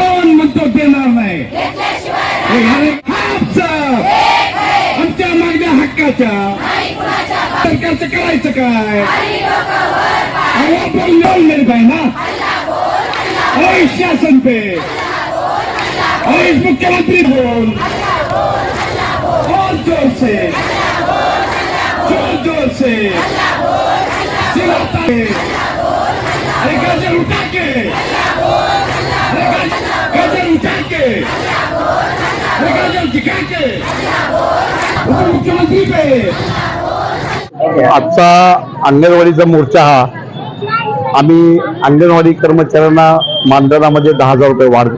कोण म्हणतो देणार नाही. आमच्या मागण्या हक्काच्या. सरकारचं करायचं काय? अहो बोल बोलले पाहिजे ना. अहो शासन पे. अहो मुख्यमंत्री बोल. और जोर से. जोर जोर से सिलाता है अरे गजर उठा के अरे गज- गजर उठा के अरे गजर दिखा के उप मुख्यमंत्री पे आजचा अंगणवाडीचा मोर्चा हा आम्ही अंगणवाडी कर्मचाऱ्यांना मानधनामध्ये दहा हजार रुपये वाढ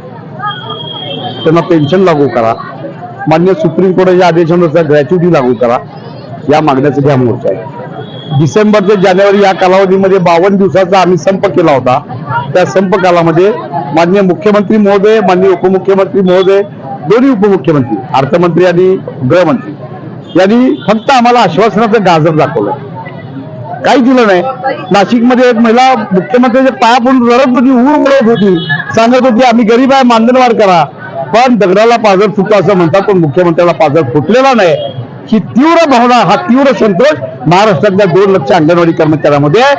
त्यांना पेन्शन लागू करा. मान्य सुप्रीम कोर्टाच्या आदेशानुसार ग्रॅच्युटी लागू करा. या मागण्यासाठी हा मोर्चा आहे. डिसेंबर ते जानेवारी या कालावधीमध्ये बावन्न दिवसाचा आम्ही संप केला होता. त्या संप कालामध्ये मान्य मुख्यमंत्री महोदय मान्य उपमुख्यमंत्री महोदय दोन्ही उपमुख्यमंत्री अर्थमंत्री आणि गृहमंत्री. यांनी फक्त आम्हाला आश्वासनाचं गाजर दाखवलं. काही दिलं नाही. नाशिकमध्ये एक महिला मुख्यमंत्र्यांच्या पाया पडून रडत होती ऊर मिळत होती. सांगत होती आम्ही गरीब आहे मानधनवाढ करा. पण दगडाला पाजर फुटतो असं म्हणतात पण मुख्यमंत्र्याला पाजर फुटलेला नाही. ही तीव्र भावना हा तीव्र संतोष महाराष्ट्रातल्या दोन लक्ष अंगणवाडी कर्मचाऱ्यांमध्ये आहे.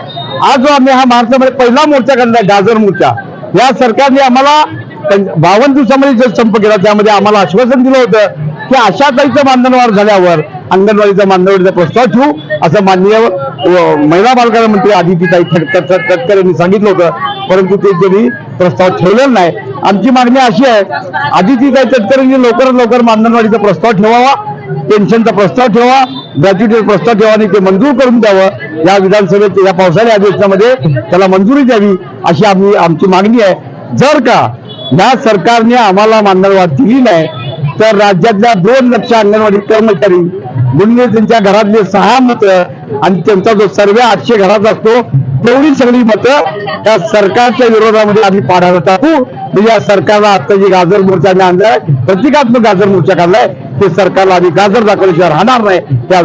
आज जो आम्ही हा महाराष्ट्रामध्ये पहिला मोर्चा काढला गाजर मोर्चा या सरकारने आम्हाला बावन्न दिवसामध्ये जर संप केला त्यामध्ये आम्हाला आश्वासन दिलं होतं की अशा आशाताईचं मानधनवाढ झाल्यावर अंगणवाडीचा मानधनवाडीचा प्रस्ताव ठेवू असं माननीय महिला बालकार्य मंत्री आदितीताई तटकर तटकर यांनी सांगितलं होतं. परंतु ते त्यांनी प्रस्ताव ठेवलेला नाही. आमची मागणी अशी आहे आदितीताई तटकर यांनी लवकरात लवकर मानधनवाडीचा प्रस्ताव ठेवावा पेन्शनचा प्रस्ताव ठेवा ग्रॅच्युटीचा प्रस्ताव ठेवा आणि ते मंजूर करून द्यावं. या विधानसभेत या पावसाळी अधिवेशनामध्ये त्याला मंजुरी द्यावी अशी आम्ही आमची मागणी आहे. जर का या सरकारने आम्हाला मानधनवाढ दिली नाही तर राज्यातल्या दोन लक्ष अंगणवाडी कर्मचारी गुन्हे त्यांच्या घरातले सहा मतं आणि त्यांचा जो सर्वे आठशे घरात असतो तेवढी सगळी मतं त्या सरकारच्या विरोधामध्ये आम्ही पाडायला टाकू म्हणजे या सरकारला आता जी गाजर मोर्चा आणलाय प्रतिकात्मक गाजर मोर्चा काढलाय ते सरकारला आम्ही गाजर दाखवल्याशिवाय राहणार नाही त्या